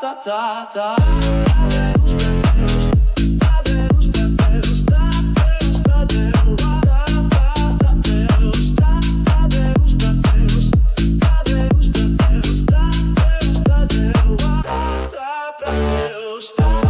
ta ta ta Tadeusz, Tadeusz,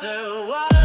do what